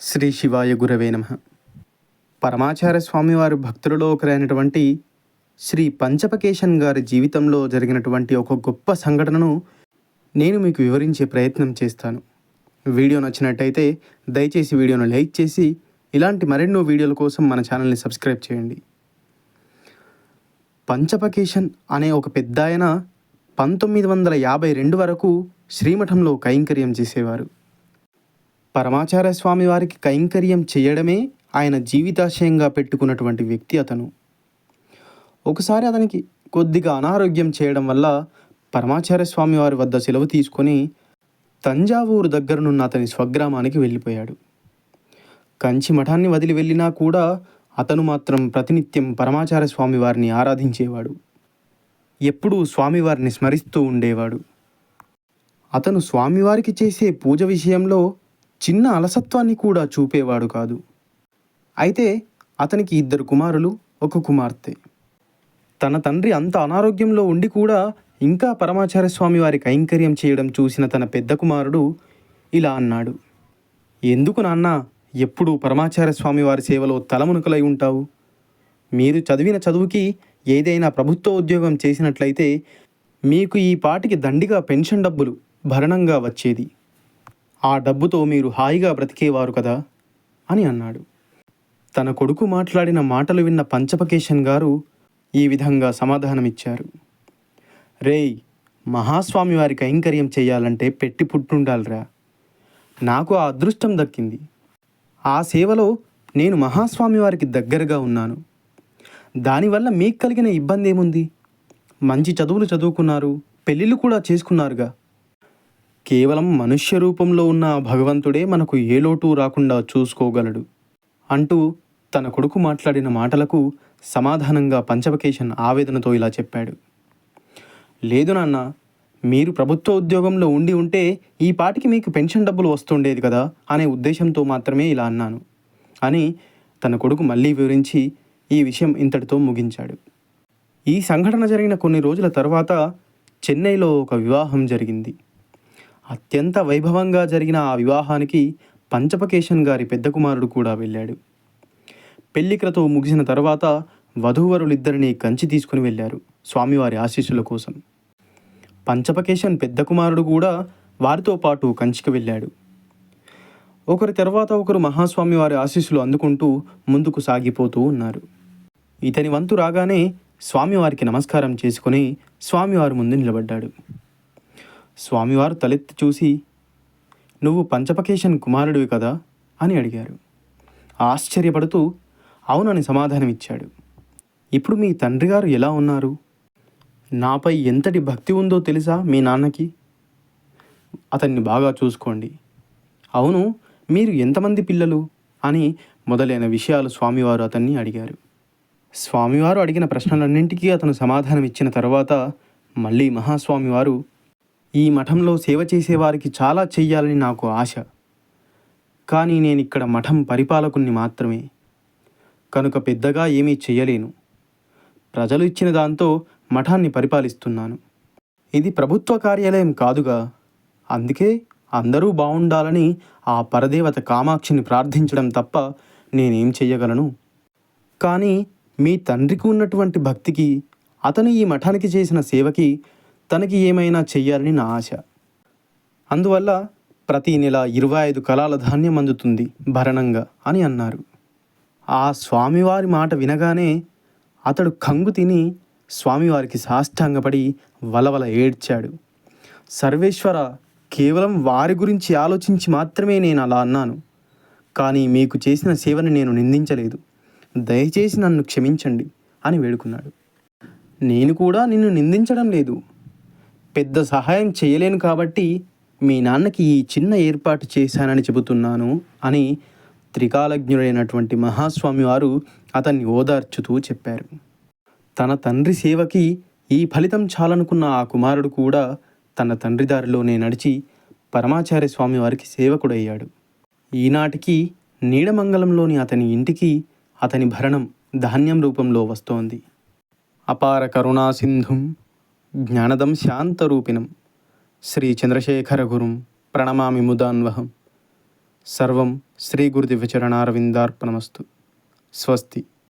శ్రీ శివాయ గురవే నమ. పరమాచార్య స్వామివారి భక్తులలో ఒకరైనటువంటి శ్రీ పంచపకేశన్ గారి జీవితంలో జరిగినటువంటి ఒక గొప్ప సంఘటనను నేను మీకు వివరించే ప్రయత్నం చేస్తాను. వీడియో నచ్చినట్టయితే దయచేసి వీడియోను లైక్ చేసి ఇలాంటి మరెన్నో వీడియోల కోసం మన ఛానల్ని సబ్స్క్రైబ్ చేయండి. పంచపకేశన్ అనే ఒక పెద్ద ఆయన పంతొమ్మిది వందల యాభై రెండు వరకు శ్రీమఠంలో కైంకర్యం చేసేవారు. పరమాచార్య స్వామి వారికి కైంకర్యం చేయడమే ఆయన జీవితాశయంగా పెట్టుకున్నటువంటి వ్యక్తి అతను. ఒకసారి అతనికి కొద్దిగా అనారోగ్యం చేయడం వల్ల పరమాచార్య స్వామి వారి వద్ద సెలవు తీసుకొని తంజావూరు దగ్గరనున్న అతని స్వగ్రామానికి వెళ్ళిపోయాడు. కంచి మఠాన్ని వదిలి వెళ్ళినా కూడా అతను మాత్రం ప్రతినిత్యం పరమాచార్య స్వామి వారిని ఆరాధించేవాడు. ఎప్పుడూ స్వామివారిని స్మరిస్తూ ఉండేవాడు. అతను స్వామివారికి చేసే పూజ విషయంలో చిన్న అలసత్వాన్ని కూడా చూపేవాడు కాదు. అయితే అతనికి ఇద్దరు కుమారులు ఒక కుమార్తె. తన తండ్రి అంత అనారోగ్యంలో ఉండి కూడా ఇంకా పరమాచార్య స్వామి వారి కైంకర్యం చేయడం చూసిన తన పెద్ద కుమారుడు ఇలా అన్నాడు. ఎందుకు నాన్న ఎప్పుడు పరమాచార్య స్వామి వారి సేవలో తలమునకలై ఉంటావు? మీరు చదివిన చదువుకి ఏదైనా ప్రభుత్వ ఉద్యోగం చేసినట్లయితే మీకు ఈ పాటికి దండిగా పెన్షన్ డబ్బులు భరణంగా వచ్చేది. ఆ డబ్బుతో మీరు హాయిగా బ్రతికేవారు కదా? అని అన్నాడు. తన కొడుకు మాట్లాడిన మాటలు విన్న పంచపకేశన్ గారు ఈ విధంగా సమాధానమిచ్చారు. రేయ్ మహాస్వామి వారి కైంకర్యం చేయాలంటే పెట్టి పుట్టుండాలిరా. నాకు ఆ అదృష్టం దక్కింది. ఆ సేవలో నేను మహాస్వామి వారికి దగ్గరగా ఉన్నాను. దానివల్ల మీకు కలిగిన ఇబ్బంది ఏముంది మంచి చదువులు చదువుకున్నారు పెళ్ళిళ్ళు కూడా చేసుకున్నారుగా. కేవలం మనుష్య రూపంలో ఉన్న భగవంతుడే మనకు ఏ లోటు రాకుండా చూసుకోగలడు. అంటూ తన కొడుకు మాట్లాడిన మాటలకు సమాధానంగా పంచవకేషన్ ఆవేదనతో ఇలా చెప్పాడు. లేదు నాన్న మీరు ప్రభుత్వ ఉద్యోగంలో ఉండి ఉంటే ఈ పాటికి మీకు పెన్షన్ డబ్బులు వస్తుండేది కదా అనే ఉద్దేశంతో మాత్రమే ఇలా అన్నాను అని తన కొడుకు మళ్ళీ వివరించి ఈ విషయం ఇంతటితో ముగించాడు. ఈ సంఘటన జరిగిన కొన్ని రోజుల తర్వాత చెన్నైలో ఒక వివాహం జరిగింది. అత్యంత వైభవంగా జరిగిన ఆ వివాహానికి పంచపకేశన్ గారి పెద్ద కుమారుడు కూడా వెళ్ళాడు. పెళ్ళికలతో ముగిసిన తర్వాత వధూవరులిద్దరినీ కంచి తీసుకుని వెళ్ళారు స్వామివారి ఆశీస్సుల కోసం. పంచపకేశన్ పెద్ద కుమారుడు కూడా వారితో పాటు కంచికి వెళ్ళాడు. ఒకరి తర్వాత ఒకరు మహాస్వామి వారి ఆశీస్సులు అందుకుంటూ ముందుకు సాగిపోతూ ఉన్నారు. ఇతని వంతు రాగానే స్వామివారికి నమస్కారం చేసుకుని స్వామివారి ముందు నిలబడ్డాడు. స్వామివారు తలెత్తి చూసి నువ్వు పంచపకేశన్ కుమారుడివి కదా? అని అడిగారు. ఆశ్చర్యపడుతూ అవునని సమాధానమిచ్చాడు. ఇప్పుడు మీ తండ్రి గారు ఎలా ఉన్నారు? నాపై ఎంతటి భక్తి ఉందో తెలుసా మీ నాన్నకి? అతన్ని బాగా చూసుకోండి. అవును మీరు ఎంతమంది పిల్లలు? అని మొదలైన విషయాలు స్వామివారు అతన్ని అడిగారు. స్వామివారు అడిగిన ప్రశ్నలన్నింటికీ అతను సమాధానం ఇచ్చిన తర్వాత మళ్ళీ మహాస్వామివారు ఈ మఠంలో సేవ చేసేవారికి చాలా చెయ్యాలని నాకు ఆశ. కానీ నేను ఇక్కడ మఠం పరిపాలకుణ్ణి మాత్రమే. కనుక పెద్దగా ఏమీ చెయ్యలేను. ప్రజలు ఇచ్చిన దాంతో మఠాన్ని పరిపాలిస్తున్నాను. ఇది ప్రభుత్వ కార్యాలయం కాదుగా. అందుకే అందరూ బాగుండాలని ఆ పరదేవత కామాక్షిని ప్రార్థించడం తప్ప నేనేం చెయ్యగలను? కానీ మీ తండ్రికి ఉన్నటువంటి భక్తికి అతను ఈ మఠానికి చేసిన సేవకి తనకి ఏమైనా చెయ్యాలని నా ఆశ. అందువల్ల ప్రతి నెల ఇరవై ఐదు కలాల ధాన్యం అందుతుంది భరణంగా అని అన్నారు. ఆ స్వామివారి మాట వినగానే అతడు కంగు తిని స్వామివారికి సాష్టాంగపడి వలవల ఏడ్చాడు. సర్వేశ్వర కేవలం వారి గురించి ఆలోచించి మాత్రమే నేను అలా అన్నాను. కానీ మీకు చేసిన సేవని నేను నిందించలేదు. దయచేసి నన్ను క్షమించండి అని వేడుకున్నాడు. నేను కూడా నిన్ను నిందించడం లేదు. పెద్ద సహాయం చేయలేను కాబట్టి మీ నాన్నకి ఈ చిన్న ఏర్పాటు చేశానని చెబుతున్నాను అని త్రికాలజ్ఞుడైనటువంటి మహాస్వామి వారు అతన్ని ఓదార్చుతూ చెప్పారు. తన తండ్రి సేవకి ఈ ఫలితం చాలనుకున్న ఆ కుమారుడు కూడా తన తండ్రి దారిలోనే నడిచి పరమాచార్య స్వామి వారికి సేవకుడయ్యాడు. ఈనాటికి నీడమంగళంలోని అతని ఇంటికి అతని భరణం ధాన్యం రూపంలో వస్తోంది. అపార కరుణాసింధుం జ్ఞానదం శాంతరూపిణం శ్రీ చంద్రశేఖర గురుం ప్రణమామి ముదాన్వహం సర్వం శ్రీ గురుదివ్యచరణారవిందార్పణమస్తు స్వస్తి